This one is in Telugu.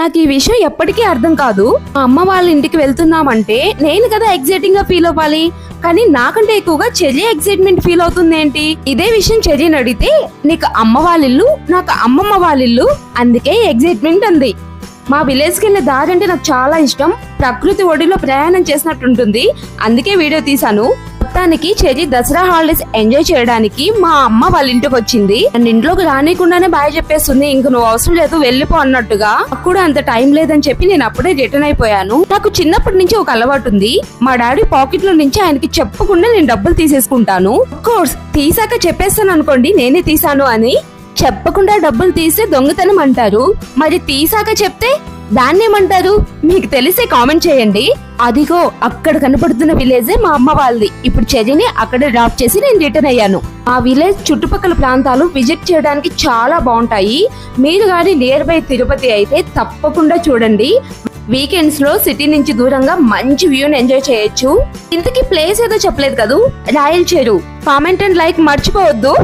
నాకు ఈ విషయం ఎప్పటికీ అర్థం కాదు. మా అమ్మ వాళ్ళ ఇంటికి వెళ్తున్నామంటే నేను కదా ఎగ్జైటింగ్గా ఫీల్ అవ్వాలి. కానీ నాకంటే ఎక్కువగా చెల్లి ఎగ్జైట్మెంట్ ఫీల్ అవుతుంది ఏంటి ఇదే విషయం చెల్లిని అడిగితే నీకు అమ్మ వాళ్ళ ఇల్లు నాకు అమ్మమ్మ వాళ్ళ ఇల్లు అందుకే ఎగ్జైట్మెంట్ అంది. మా విలేజ్కి వెళ్ళే దారి అంటే నాకు చాలా ఇష్టం. ప్రకృతి ఒడిలో ప్రయాణం చేసినట్టుంటుంది. అందుకే వీడియో తీశాను. మొత్తానికి చెల్లి దసరా హాలిడేస్ ఎంజాయ్ చేయడానికి మా అమ్మ వాళ్ళ ఇంటికి వచ్చింది. నన్ను ఇంట్లోకి రానికుండానే బాయ్ చెప్పేస్తుంది ఇంక నువ్వు అవసరం లేదు వెళ్ళిపో అన్నట్టుగా. కూడా అంత టైం లేదని చెప్పి నేను అప్పుడే రిటర్న్ అయిపోయాను. నాకు చిన్నప్పటి నుంచి ఒక అలవాటు ఉంది. మా డాడీ పాకెట్లో నుంచి ఆయనకి చెప్పకుండా నేను డబ్బులు తీసేసుకుంటాను. కోర్స్ తీసాక చెప్పేస్తాను అనుకోండి నేనే తీసాను అని చెప్పకుండా డబ్బులు తీస్తే దొంగతనం అంటారు. మరి తీసాక చెప్తే దాన్నేమంటారు? మీకు తెలిసే కామెంట్ చేయండి. అదిగో అక్కడ కనపడుతున్న విలేజే మా అమ్మ వాళ్ళది. ఇప్పుడు చెర్రీని అక్కడ డ్రాప్ చేసి నేను రిటర్న్ అయ్యాను. ఆ విలేజ్ చుట్టుపక్కల ప్రాంతాలు విజిట్ చేయడానికి చాలా బాగుంటాయి. మీరు కానీ నియర్ బై తిరుపతి అయితే తప్పకుండా చూడండి. వీకెండ్స్లో సిటీ నుంచి దూరంగా మంచి వ్యూని ఎంజాయ్ చేయొచ్చు. ఇంతకీ ప్లేస్ ఏదో చెప్పలేదు కదూ? రాయల్ చేరు కామెంట్ అండ్ లైక్ మర్చిపోవద్దు.